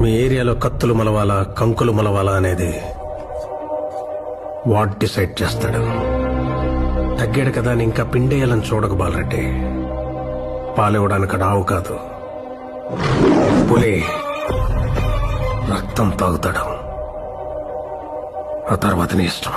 మీ ఏరియాలో కత్తులు మలవాలా కంకులు మలవాలా అనేది వాట్ డిసైడ్ చేస్తాడు. తగ్గాడు కదా అని ఇంకా పిండేయాలని చూడకు బాలరెడ్డి. పాలివ్వడానికి అక్కడ ఆవు కాదు. పులి రక్తం తాగుతాడు. ఆ తర్వాత నీ ఇష్టం.